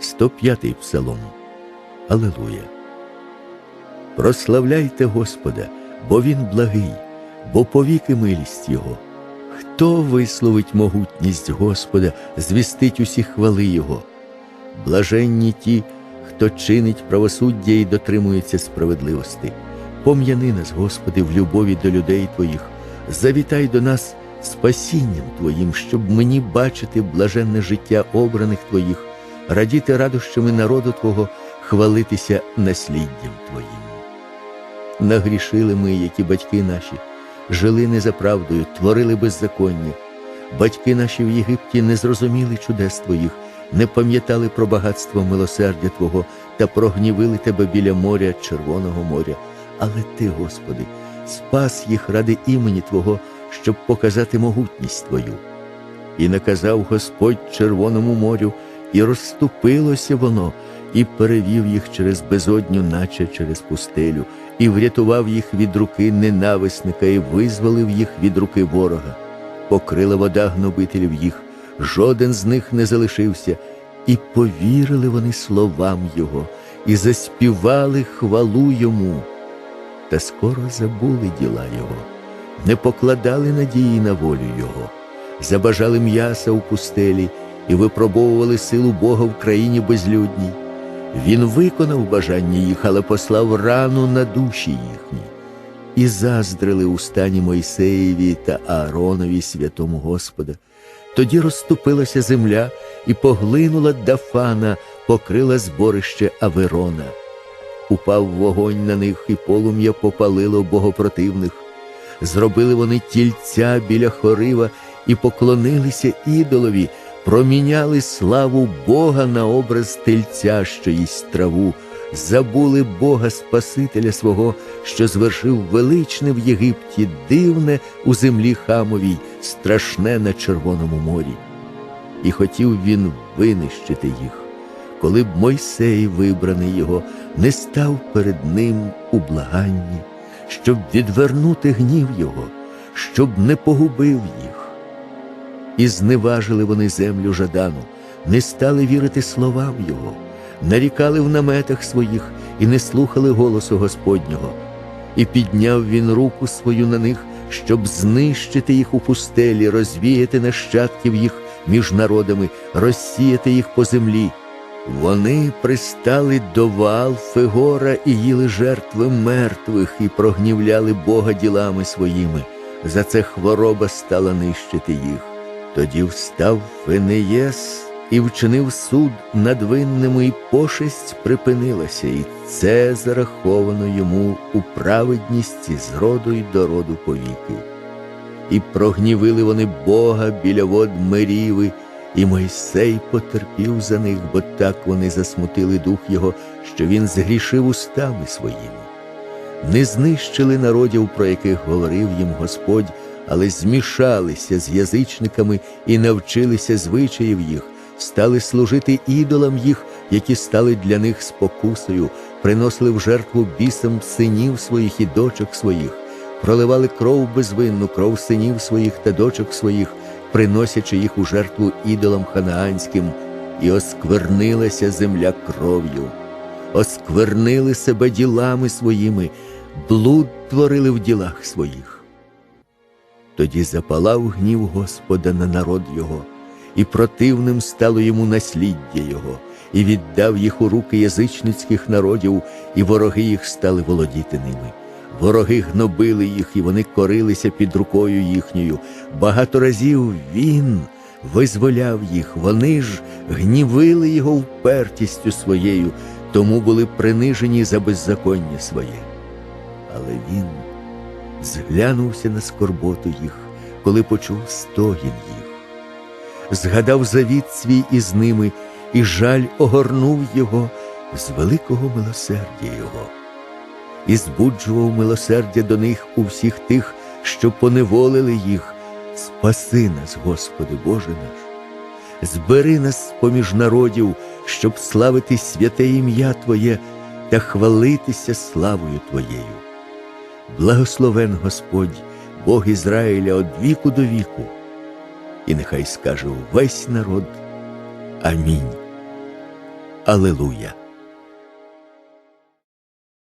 105-й псалом. Алелуя. Прославляйте Господа, бо Він благий, бо повіки милість Його. Хто висловить могутність Господа, звістить усі хвали Його? Блаженні ті, хто чинить правосуддя і дотримується справедливості. Пом'яни нас, Господи, в любові до людей Твоїх, завітай до нас спасінням Твоїм, щоб мені бачити блаженне життя обраних Твоїх, радіти радощами народу Твого, хвалитися насліддям Твоїм. Нагрішили ми, які батьки наші, жили не за правдою, творили беззаконня. Батьки наші в Єгипті не зрозуміли чудес Твоїх, не пам'ятали про багатство милосердя Твого та прогнівили Тебе біля моря, Червоного моря. Але Ти, Господи, спас їх ради імені Твого, щоб показати могутність Твою. І наказав Господь Червоному морю, і розступилося воно, і перевів їх через безодню, наче через пустелю, і врятував їх від руки ненависника, і визволив їх від руки ворога. Покрила вода гнобителів їх, жоден з них не залишився, і повірили вони словам Його, і заспівали хвалу йому. Та скоро забули діла Його, не покладали надії на волю Його, забажали м'яса у пустелі і випробовували силу Бога в країні безлюдній. Він виконав бажання їх, але послав рану на душі їхні. І заздрили у стані Мойсеєві та Ааронові святому Господа. Тоді розступилася земля і поглинула Дафана, покрила зборище Аверона. Упав вогонь на них, і полум'я попалило богопротивних. Зробили вони тільця біля хорива і поклонилися ідолові, проміняли славу Бога на образ тельця, що їсть траву, забули Бога Спасителя свого, що звершив величне в Єгипті, дивне у землі хамовій, страшне на Червоному морі. І хотів він винищити їх, коли б Мойсей, вибраний його, не став перед ним у благанні, щоб відвернути гнів його, щоб не погубив їх. І зневажили вони землю жадану, не стали вірити словам Його, нарікали в наметах своїх і не слухали голосу Господнього. І підняв він руку свою на них, щоб знищити їх у пустелі, розвіяти нащадків їх між народами, розсіяти їх по землі. Вони пристали до вал Фегора і їли жертви мертвих і прогнівляли Бога ділами своїми. За це хвороба стала нищити їх. Тоді встав Фенеєс і вчинив суд над винними, і пошесть припинилася, і це зараховано йому у праведність з роду й до роду повіки. І прогнівили вони Бога біля вод Меріви, і Мойсей потерпів за них, бо так вони засмутили дух його, що він згрішив устами своїми. Не знищили народів, про яких говорив їм Господь, але змішалися з язичниками і навчилися звичаїв їх, стали служити ідолам їх, які стали для них спокусою, приносили в жертву бісам синів своїх і дочок своїх, проливали кров безвинну, кров синів своїх та дочок своїх, приносячи їх у жертву ідолам ханаанським, і осквернилася земля кров'ю, осквернили себе ділами своїми, блуд творили в ділах своїх. Тоді запалав гнів Господа на народ його, і противним стало йому насліддя його, і віддав їх у руки язичницьких народів, і вороги їх стали володіти ними. Вороги гнобили їх, і вони корилися під рукою їхньою. Багато разів він визволяв їх, вони ж гнівили його впертістю своєю, тому були принижені за беззаконня своє. Але він зглянувся на скорботу їх, коли почув стогін їх. Згадав завіт свій із ними, і жаль огорнув його з великого милосердя його, і збуджував милосердя до них у всіх тих, що поневолили їх. Спаси нас, Господи Боже наш, збери нас поміж народів, щоб славити святе ім'я Твоє та хвалитися славою Твоєю. Благословен Господь, Бог Ізраїля од віку до віку, і нехай скаже увесь народ Амінь. Алилуя!